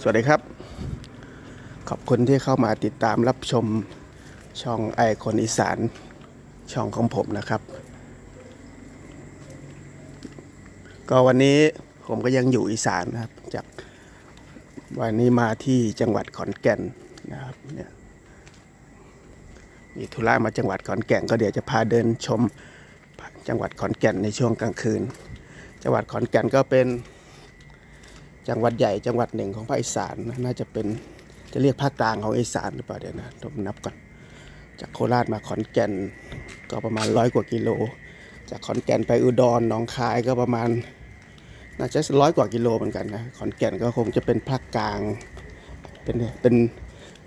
สวัสดีครับ ขอบคุณที่เข้ามาติดตามรับชมช่องไอคนอีสานช่องของผมนะครับ ก็วันนี้ผมก็ยังอยู่อีสานนะครับ จากวันนี้มาที่จังหวัดขอนแก่นนะครับเนี่ยมีธุระมาจังหวัดขอนแก่นก็เดี๋ยวจะพาเดินชมจังหวัดขอนแก่นในช่วงกลางคืน จังหวัดขอนแก่นก็เป็น จังหวัดใหญ่จังหวัดหนึ่งของภาคอีสานน่าจะเป็นจะเรียกภาคกลางของอีสานหรือเปล่าเดี๋ยวนะผมนับก่อนจากโคราชมาขอนแก่นก็ประมาณร้อยกว่ากิโล จากขอนแก่นไปอุดรหนองคายก็ประมาณน่าจะร้อยกว่ากิโลเหมือนกันนะขอนแก่นก็คงจะเป็นภาคกลางเป็นเป็น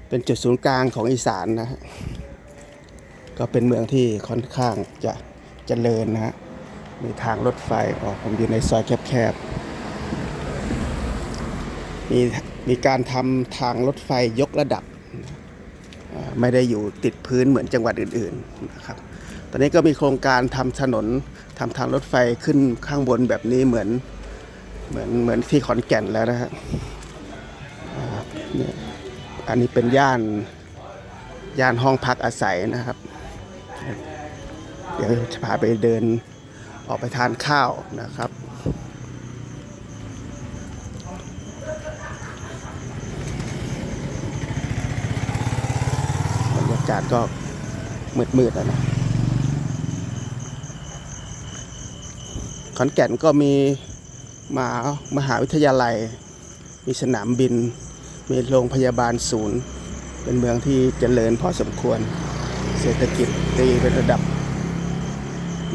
เป็นจุดศูนย์กลางของอีสานนะฮะก็เป็นเมืองที่ค่อนข้างจะเจริญนะฮะมีทางรถไฟออกผมอยู่ในซอยแคบๆ มีมีการทำทางรถไฟยกระดับ ไม่ได้อยู่ติดพื้นเหมือนจังหวัดอื่นๆนะครับตอนนี้ก็มีโครงการทำถนนทำทางรถไฟขึ้นข้างบนแบบนี้เหมือนเหมือนเหมือนที่ขอนแก่นแล้วนะฮะอ่าเนี่อันนี้เป็นย่านย่านห้องพักอาศัยนะครับ เดี๋ยวจะพาไปเดินออกไปทานข้าวนะครับ บรรยากาศก็มืดๆแล้วนะขอนแก่นก็มีมามหาวิทยาลัย มีสนามบิน มีโรงพยาบาลศูนย์ เป็นเมืองที่เจริญพอสมควร เศรษฐกิจดีเป็นระดับ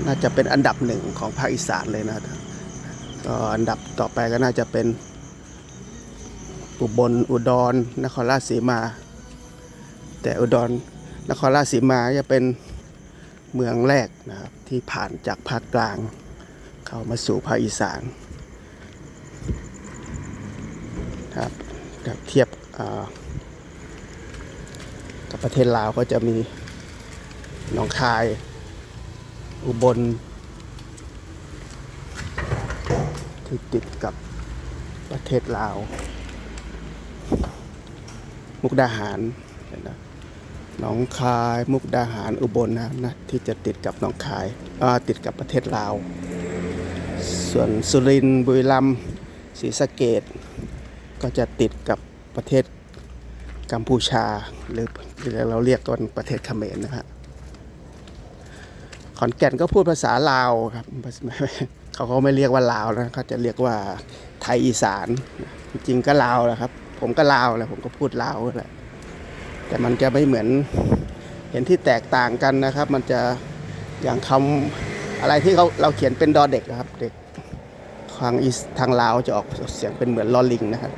น่าจะเป็นอันดับหนึ่งของภาคอีสานเลยนะก็อันดับต่อไปก็น่าจะเป็นอุบลอุดรนครราชสีมา แต่อุดร นครราชสีมาจะเป็นเมืองแรกนะครับ ที่ผ่านจากภาคกลาง เข้ามาสู่ภาคอีสานครับครับเทียบกับประเทศลาวก็จะมีหนองคาย อุบล ที่ติดกับประเทศลาว มุกดาหารเห็นนะ หนองคายมุกดาหารอุบลนะนะที่จะติดกับหนองคายาติดกับประเทศลาว ส่วนสุรินทร์บุรีรัมย์ศรีสะเกดก็จะติดกับประเทศกัมพูชาหรือเราเรียกกันประเทศเขมรนะฮะขอนแก่นก็พูดภาษาลาวครับเขาก็ไม่เรียกว่าลาวนะเขาจะเรียกว่าไทยอีสาน จริงก็ลาวแหละครับ ผมก็ลาวแหละผมก็พูดลาวแหละ แต่มันจะไม่เหมือนเห็นที่แตกต่างกันนะครับ มันจะอย่างคำอะไรที่เขาเราเขียนเป็นดอเด็กนะครับ เด็กทางอีสทางลาวจะออกเสียงเป็นเหมือนลอลิงนะครับ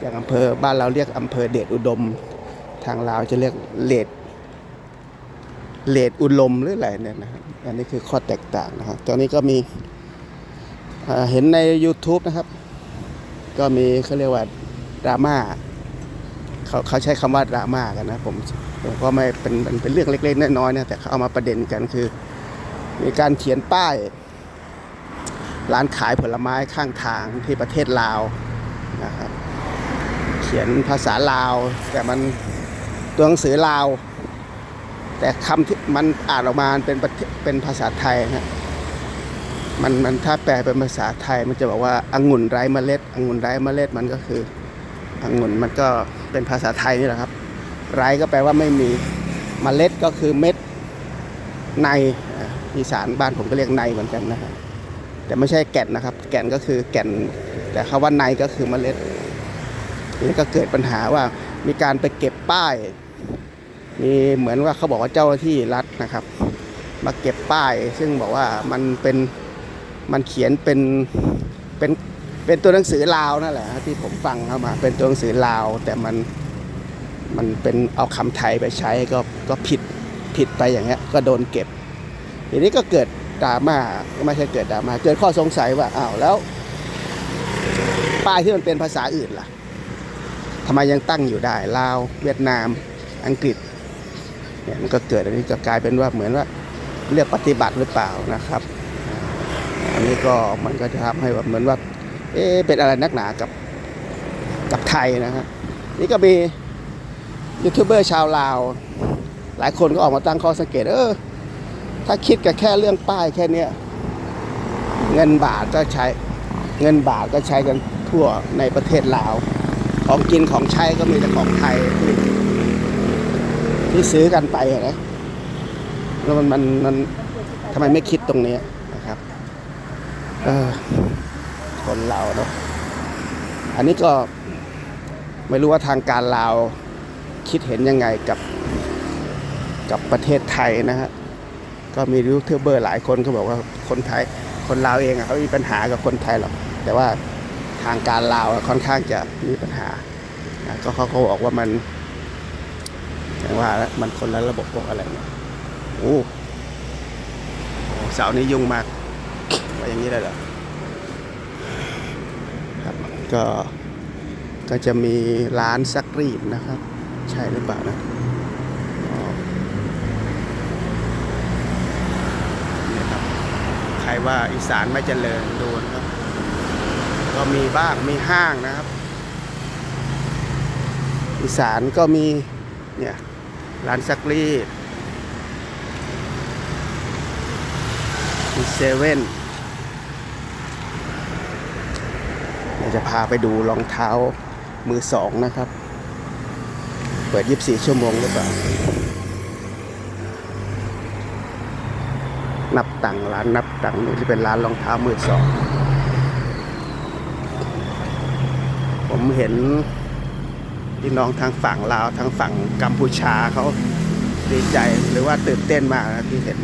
อย่างอำเภอบ้านเราเรียกอำเภอเดชอุดม ทางลาวจะเรียกเลดเลดอุดมหรืออะไรเนี่ยนะครับอันนี้คือข้อแตกต่างนะครับตอนนี้ก็มีเอ่อเห็นใน YouTube นะครับ ก็มีเขาเรียกว่าดราม่า เขาเขาใช้คำว่าดราม่ากันนะผมผมก็ไม่เป็นเป็นเป็นเรื่องเล็กๆน้อยๆนะแต่เขาเอามาประเด็นกันคือ มีการเขียนป้าย ร้านขายผลไม้ข้างทางที่ประเทศลาวนะครับ เขียนภาษาลาว แต่มันตัวหนังสือลาว แต่คำที่มันอ่านออกมาเป็นเทศเป็นภาษาไทยนะมันมันถ้าแปลเป็นภาษาไทยมันจะบอกว่าองุ่นไร้เมล็ดองุ่นไร้เมล็ดมันก็คือองุ่นมันก็ เป็นภาษาไทยนี่แหละครับ ไร้ก็แปลว่าไม่มีเมล็ดก็คือเม็ดในอีสานบ้านผมก็เรียกในเหมือนกันนะครับแต่ไม่ใช่แก่นนะครับ แก่นก็คือแก่น แต่คาว่าในก็คือเมล็ดนี่ก็เกิดปัญหาว่ามีการไปเก็บป้ายมีเหมือนว่าเขาบอกว่าเจ้าหน้าที่รัฐนะครับ มาเก็บป้าย ซึ่งบอกว่ามันเป็นมันเขียนเป็นเป็น เป็นตัวหนังสือลาวนั่นแหละที่ผมฟังเข้ามา เป็นตัวหนังสือลาว แต่มันมันเป็นเอาคำไทยไปใช้ก็ก็ผิดผิดไปอย่างเงี้ยก็โดนเก็บ ทีนี้ก็เกิดดราม่าไม่ใช่เกิดดราม่าเกิดข้อสงสัยว่าอ้าวแล้ว ป้ายที่มันเป็นภาษาอื่นล่ะทำไมยังตั้งอยู่ได้ลาวเวียดนาม อังกฤษเนี่ยมันก็เกิดอันนี้ก็กลายเป็นว่าเหมือนว่าเลือกปฏิบัติหรือเปล่านะครับ อันนี้ก็มันก็จะทำให้แบบเหมือนว่า เอ๊เป็นอะไรนักหนากับกับไทยนะฮะนี่ก็มียูทูบเบอร์ชาวลาว หลายคนก็ออกมาตั้งข้อสังเกตเออถ้าคิดกับแค่เรื่องป้ายแค่เนี้ยเงินบาทก็ใช้เงินบาทก็ใช้กันทั่วในประเทศลาว ของกินของใช้ก็มีแต่ของไทยที่ที่ซื้อกันไปนะแล้วมันมันมันทำไมไม่คิดตรงนี้นะครับ เออ คนเราเนาะอันนี้ก็ไม่รู้ว่าทางการลาวคิดเห็นยังไงกับกับประเทศไทยนะฮะก็มียูทูบเบอร์หลายคนเขาบอกว่าคนไทยคนลาวเองเขามีปัญหากับคนไทยหรอกแต่ว่าทางการลาวค่อนข้างจะมีปัญหาก็เขาเขาบอกว่ามันอย่างว่ามันคนละระบบพวกอะไรเนี่ยโอ้โหเสานี้ยุ่งมากว่าอย่างนี้เลยเหรอ ก็ ก็จะมีร้านซักรีดนะครับ ใช่หรือเปล่านะนี่ครับใครว่าอีสานไม่เจริญโดนครับ ก็มีบ้างมีห้างนะครับ อีสานก็มีเนี่ยร้านซักรีดมีเซเว่นเดี๋ยว จะพาไปดูรองเท้ามือสองนะครับ เปิด 24 ชั่วโมงหรือเปล่า นับตังร้านนับตังนี่ที่เป็นร้านรองเท้ามือสอง ผมเห็นพี่น้องทางฝั่งลาวทางฝั่งกัมพูชาเขาดีใจหรือว่าตื่นเต้นมากนะที่เห็น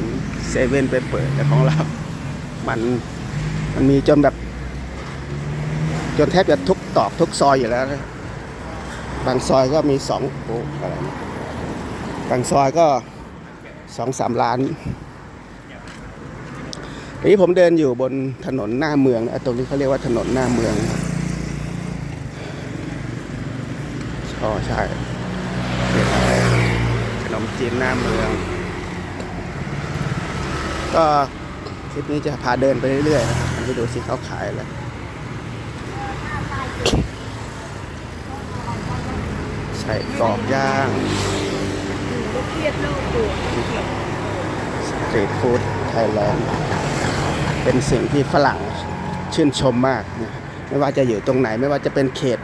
เซเว่นไปเปิดแต่ของเรา มันมันมีจนแบบ จนแทบจะทุกตอกทุกซอยอยู่แล้วนะบางซอยก็มีสองโอ้อะไรนะบางซอยก็สองสามล้านทีนี้ผมเดินอยู่บนถนนหน้าเมืองนะตรงนี้เขาเรียกว่าถนนหน้าเมืองอ๋อใช่ขนมจีนหน้าเมือง ก็คลิปนี้จะพาเดินไปเรื่อยๆนะครับไปดูสิเขาขายอะไร ใส่กรอกย่างสตรีทฟู้ดไทยแลนด์เป็นสิ่งที่ฝรั่งชื่นชมมากนะไม่ว่าจะอยู่ตรงไหนไม่ว่าจะเป็นเขตจ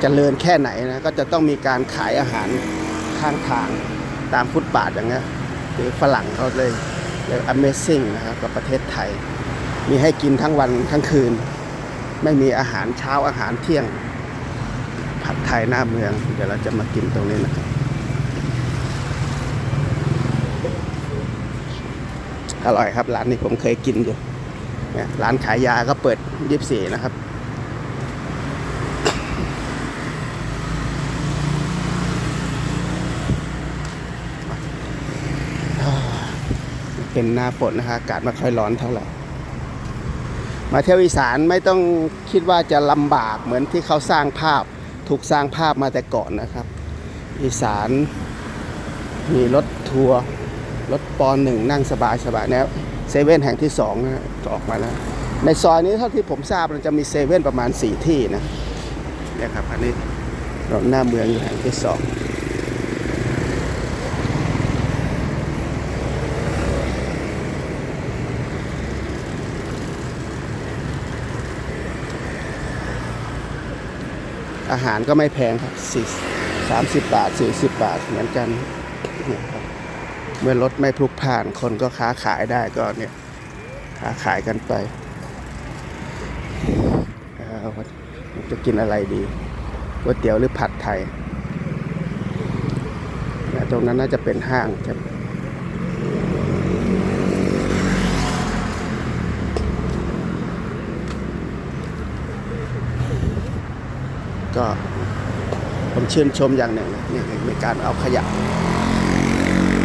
เจริญแค่ไหนนะก็จะต้องมีการขายอาหารข้างทางตามฟุตบาทอย่างเงี้ยคือฝรั่งเขาเลยเลย Amazing นะครับกับประเทศไทย มีให้กินทั้งวันทั้งคืน ไม่มีอาหารเช้าอาหารเที่ยง ผัดไทยหน้าเมือง เดี๋ยวเราจะมากินตรงนี้นะครับ อร่อยครับร้านนี้ผมเคยกินอยู่ร้านขายยาก็เปิดยีิบสี่นะครับเป็นหน้าฝนนะฮะอากาศไม่ค่อยร้อนเท่าไหร่ มาเที่ยวอีสานไม่ต้องคิดว่าจะลำบากเหมือนที่เขาสร้างภาพถูกสร้างภาพมาแต่ก่อนนะครับ อีสานมีรถทัวร์รถปอนหนึ่งนั่งสบายสบายแล้วเซเว่นแห่งที่สองนะฮะก็ออกมาแล้ว ในซอยนี้เท่าที่ผมทราบมันจะมีเซเว่นประมาณสี่ที่นะเนี่ยครับอันนี้รถหน้าเมืองอยู่แห่งที่สอง อาหารก็ไม่แพงครับสี่สามสิบบาทสี่สิบบาทเหมือนกันเนี่ยครับเมื่อรถไม่พลุกพล่านคนก็ค้าขายได้ก็เนี่ยค้าขายกันไปจะกินอะไรดีก๋วยเตี๋ยวหรือผัดไทยเนี่ยตรงนั้นน่าจะเป็นห้างครับ ก็ผมชื่นชมอย่างหนึ่งนี่ในการเอาขยะ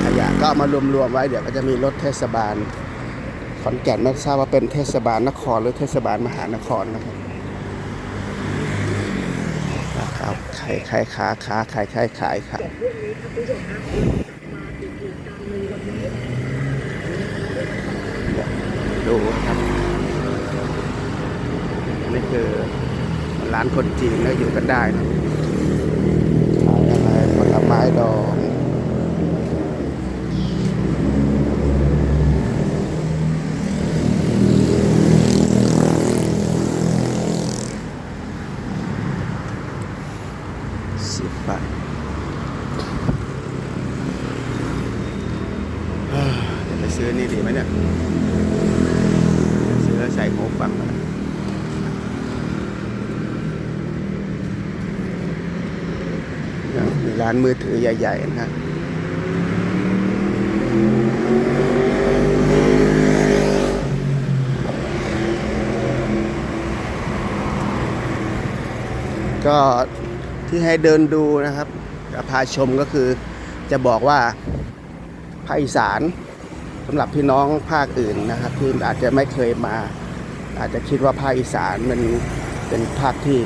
ขยะก็เอามารวมๆไว้เดี๋ยวก็จะมีรถเทศบาลขอนแก่นไม่ทราบว่าเป็นเทศบาลนครหรือเทศบาลมหานครนะครับครับขายขายขาขาขายขายขายขายดูครับนี่คือ ร้านคนจีนแล้วอยู่กันได้นะขายอะไรผลไม้ดอกสิบบาทเอ้อเดี๋ยวไปซื้อนี่ดีไหมเนี่ย ซื้อแล้วใส่หูฟังมายังมีร้านมือถือใหญ่ ๆ นะก็ที่ให้เดินดูนะครับพาชมก็คือจะบอกว่าภาคอีสานสำหรับพี่น้องภาคอื่นนะครับ ที่อาจจะไม่เคยมา อาจจะคิดว่าภาคอีสานมันเป็นภาคที่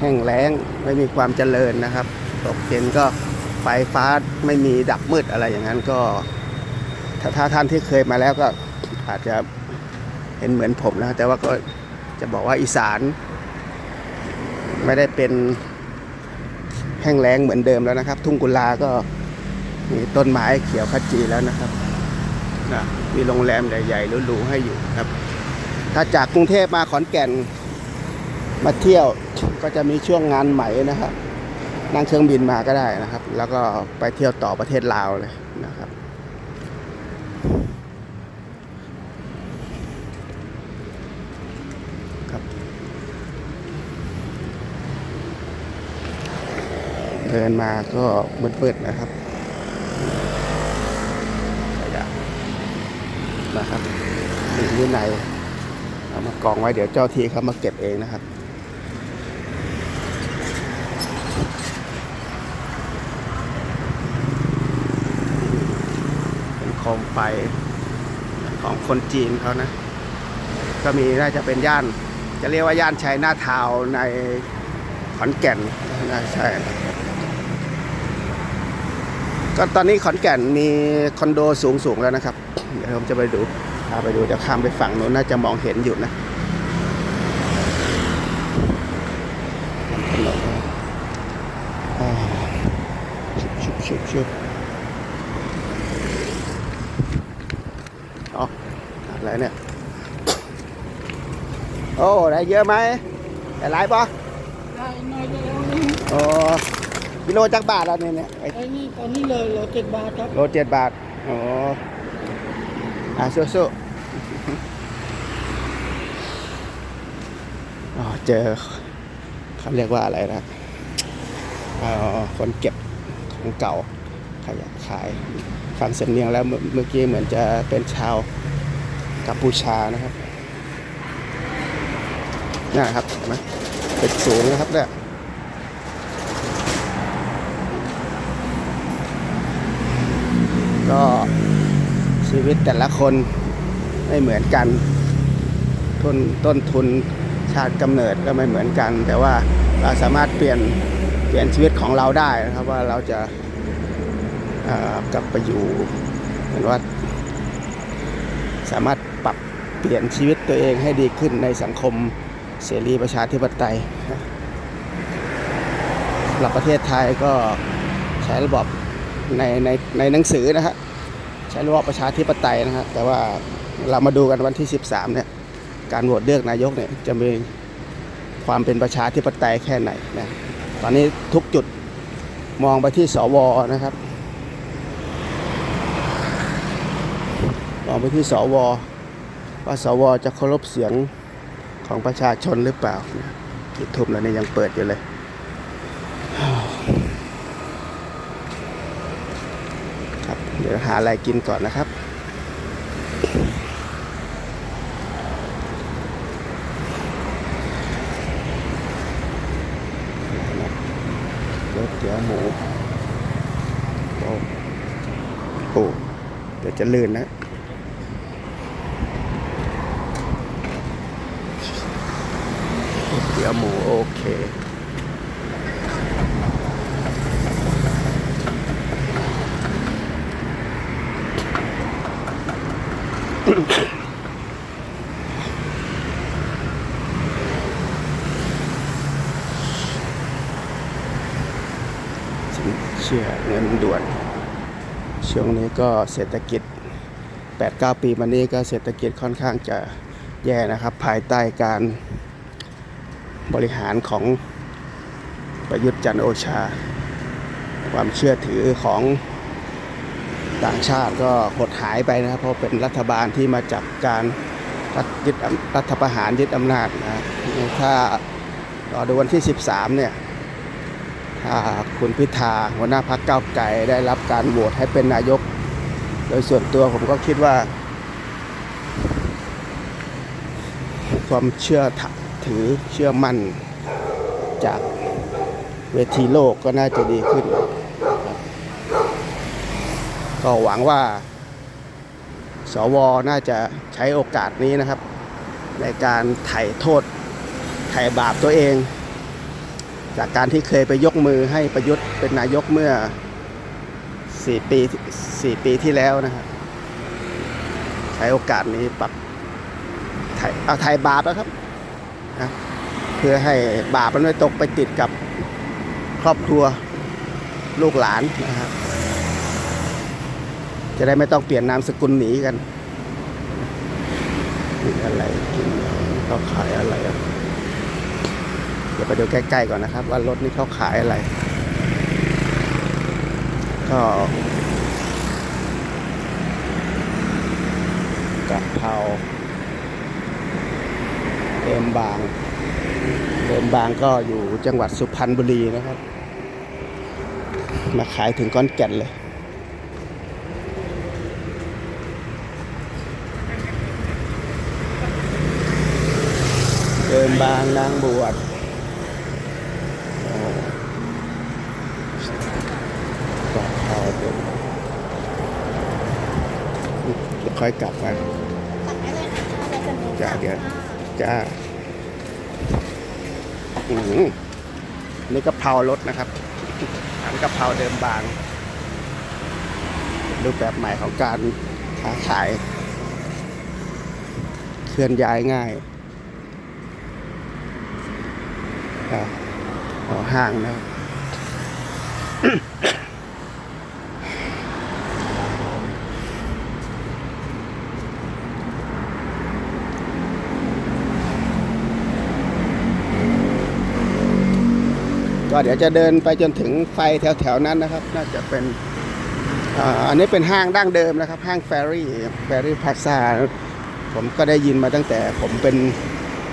แห้งแล้งไม่มีความเจริญนะครับ ตกเย็นก็ไฟฟ้าไม่มีดับมืดอะไรอย่างนั้นก็ ถ้าถ้าท่านที่เคยมาแล้วก็อาจจะเห็นเหมือนผมนะแต่ว่าก็จะบอกว่าอีสาน ไม่ได้เป็นแห้งแล้งเหมือนเดิมแล้วนะครับ ทุ่งกุลาก็มีต้นไม้เขียวขจีแล้วนะครับนะมีโรงแรมใหญ่ๆหรูๆให้อยู่ครับ ถ้าจากกรุงเทพมาขอนแก่นมาเที่ยวก็จะมีช่วงงานใหม่นะครับ นั่งเครื่องบินมาก็ได้นะครับ แล้วก็ไปเที่ยวต่อประเทศลาวเลยนะครับ ครับเดินมาก็มืดๆนะครับนะครับสิ่งวินัยเอามากองไว้เดี๋ยวเจ้าที่เขามาเก็บเองนะครับ เป็นโค มไฟของคนจีนเขานะ ก็มีน่าจะเป็นย่าน จะเรียกว่าย่านชัยนาทาวในขอนแก่นน่าใช่ก็ตอนนี้ขอนแก่นมีคอนโดสูงสูงๆแล้วนะครับ เดี๋ยวผมจะไปดูพาไปดูเดี๋ยวข้ามไปฝั่งนู้นน่าจะมองเห็นอยู่นะชุบชุบชุบอ๋อ อะไรเนี่ย โอ้ ได้เยอะไหมได้หลายปะได้น้อยเดียวโอ้กิโลจักบาทแล้วเนี่ยเนี่ยไอ้ไอ้นี่ตอนนี้เลยโลเจ็ดบาทครับ โลเจ็ดบาทอ๋ออะสู้สู้อ๋อเจอเขาเรียกว่าอะไรนะอ๋อคนเก็บของเก่าขยะขายฟังสำเนียงแล้วเมื่อเมื่อกี้เหมือนจะเป็นชาว กัมพูชานะครับนี่นครับเห็นไหมตึกสูงนะครับเนี่ยก็ชีวิตแต่ละคนไม่เหมือนกันทุนต้นทุนชาติกำเนิดก็ไม่เหมือนกัน แต่ว่าเราสามารถเปลี่ยนเปลี่ยนชีวิตของเราได้นะครับว่าเราจะกลับไปอยู่เหมือนว่าสามารถ เปลี่ยนชีวิตตัวเองให้ดีขึ้นในสังคมเสรีประชาธิปไตยสำหรับประเทศไทยก็ใช้ระบบในในในหนังสือนะฮะใช้ระบบประชาธิปไตยนะฮะแต่ว่าเรามาดูกันวันที่ 13เนี่ยการโหวตเลือกนายกเนี่ยจะมีความเป็นประชาธิปไตยแค่ไหนนะตอนนี้ทุกจุดมองไปที่สวนะครับ มองไปที่สว ว่าสวจะเคารพเสียงของประชาชนหรือเปล่ายูทูบเราเนี่ยยังเปิดอยู่เลยครับเดี๋ยวหาอะไรกินก่อนนะครับเตี๋ยวหมูโอ้โหเดี๋ยวจะลื่นนะ ตี๋ยวหมูโอเค เชื่อเงินด่วน ช่วงนี้ก็เศรษฐกิจ 8-9 ปีมานี้ก็เศรษฐกิจค่อนข้างจะแย่นะครับ ภายใต้การ บริหารของประยุทธ์จันโอชา ความเชื่อถือของต่างชาติก็หดหายไปนะครับ เพราะเป็นรัฐบาลที่มาจากการรัฐยึดรัฐประหารยึดอำนาจนะถ้ารอดูวันที่ 13 เนี่ย ถ้าคุณพิธาหัวหน้าพรรคก้าวไกลได้รับการโหวตให้เป็นนายก โดยส่วนตัวผมก็คิดว่า ความเชื่อ ถือเชื่อมั่นจากเวทีโลกก็น่าจะดีขึ้น ก็หวังว่า สวน่าจะใช้โอกาสนี้นะครับ ในการไถ่โทษไถ่บาปตัวเอง จากการที่เคยไปยกมือให้ประยุทธ์เป็นนายกเมื่อ 4 ปี 4 ปีที่แล้วนะครับ ใช้โอกาสนี้ปรับไถ่เอาไถ่บาปนะครับ นะเพื่อให้บาปมันไม่ตกไปติดกับครอบครัวลูกหลานนะครับจะได้ไม่ต้องเปลี่ยนนามสกุลหนีกันนี่อะไรกินเขาขายอะไรอะเดี๋ยวไปดูใกล้ๆก่อนนะครับ ว่ารถนี้เขาขายอะไร ก็กะเพรา ดิมบาง เดิมบางก็อยู่จังหวัดสุพรรณบุรีนะครับ มาขายถึงก้อนแก่นเลย เดินบางนางบวชโอ้กอดคอเป็นเดี๋ยวค่อยกลับมาจ้าเดี๋ยวจ้า อือหือนี่กะเพรารถนะครับหันกะเพราเดิมบาง รูปแบบใหม่ของการค้าขาย เคลื่อนย้ายง่ายอ่าเอห้างนะครับ เดี๋ยวจะเดินไปจนถึงไฟแถวๆนั้นนะครับ น่าจะเป็นอันนี้เป็นห้างดั้งเดิมนะครับ ห้างแฟรี่แฟรี่พาซาผมก็ได้ยินมาตั้งแต่ผมเป็น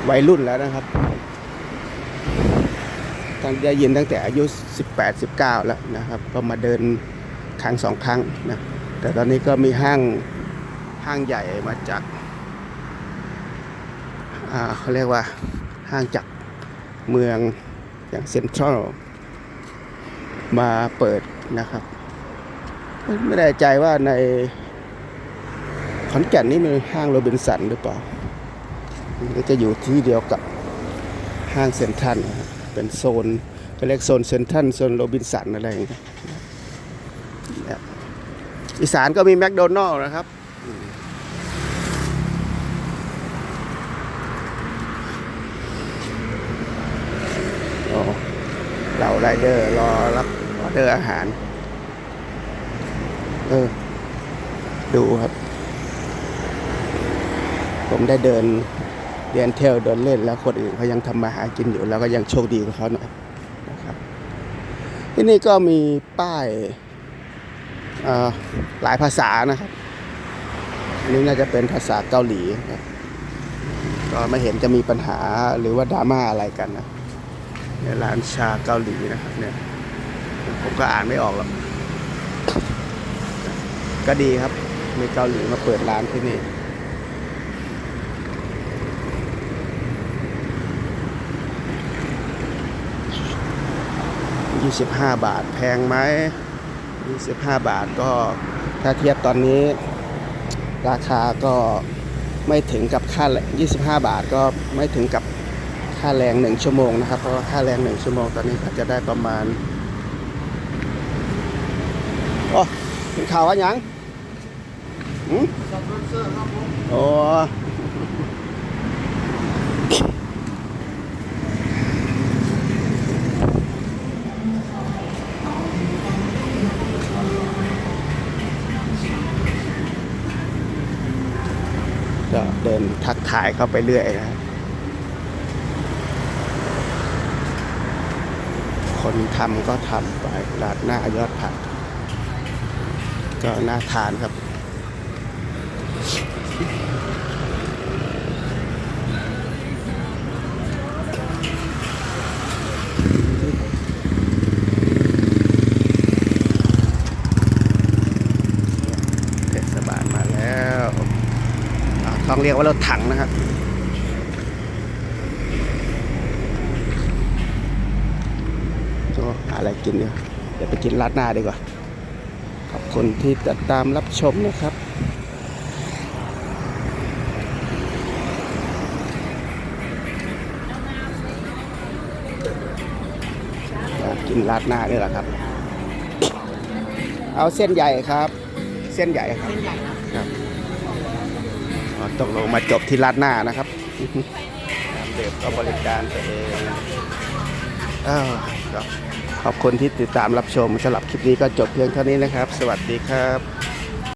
วัยรุ่นแล้วนะครับตั้งได้ยินตั้งแต่อายุ 18 19 แล้วนะครับก็มาเดินครั้งสองครั้งนะแต่ตอนนี้ก็มีห้างห้างใหญ่มาจากเขาเรียกว่าห้างจากเมือง อย่างเซ็นทรัลมาเปิดนะครับ ไม่แน่ใจว่าในขอนแก่นนี่มันห้างโรบินสันหรือเปล่าจะอยู่ที่เดียวกับห้างเซ็นทรัลเป็นโซนก็เรียกโซนเซ็นทรัลโซนโรบินสันอะไรอย่างเงี้ยเนี่ยอีสานก็มีแมคโดนัลล์นะครับอืมโอ้เรา ไรเดอร์รอรับออเดอร์อาหาร เออ ดูครับ ผมได้เดินเดินเที่ยวเดินเล่นแล้วคนอื่นเขายังทำมาหากินอยู่ แล้วก็ยังโชคดีกว่าเขาหน่อยนะครับ ที่นี่ก็มีป้ายหลายภาษานะครับอันนี้น่าจะเป็นภาษาเกาหลีนะก็ไม่เห็นจะมีปัญหาหรือว่าดราม่าอะไรกันนะ ในร้านชาเกาหลีนะครับเนี่ยผมก็อ่านไม่ออกหรอกก็ดีครับ มีเกาหลีมาเปิดร้านที่นี่25บาทแพงไหม25บาทก็ถ้าเทียบตอนนี้ ราคาก็ไม่ถึงกับค่าแรง25 บาทก็ไม่ถึงกับ ค่าแรง1ชั่วโมงนะครับ เพราะว่าค่าแรง1ชั่วโมงตอนนี้อาจจะได้ประมาณโอ้เป็นข่าวอะไรยังอืมโอ้ก็เดินทักทายเข้าไปเรื่อยนะครับ นทำก็ทำไปราดหน้ายอดผัก ก็น่าทานครับเทศบาลมาแล้ว ต้องเรียกว่ารถถังนะครับ ก็หาอะไร กินเดี๋ยวเดี๋ยวไปกินราดหน้าดีกว่า ขอบคุณที่ติดตามรับชมนะครับอยากกินราดหน้านี่แหละครับ เอาเส้นใหญ่ครับ เส้นใหญ่ครับครับอ๋อตกลงมาจบที่ราดหน้านะครับน้ำเดือดก็บริการตัวเองอ้าวก็ ขอบคุณที่ติดตามรับชมสำหรับคลิปนี้ก็จบเพียงเท่านี้นะครับ สวัสดีครับ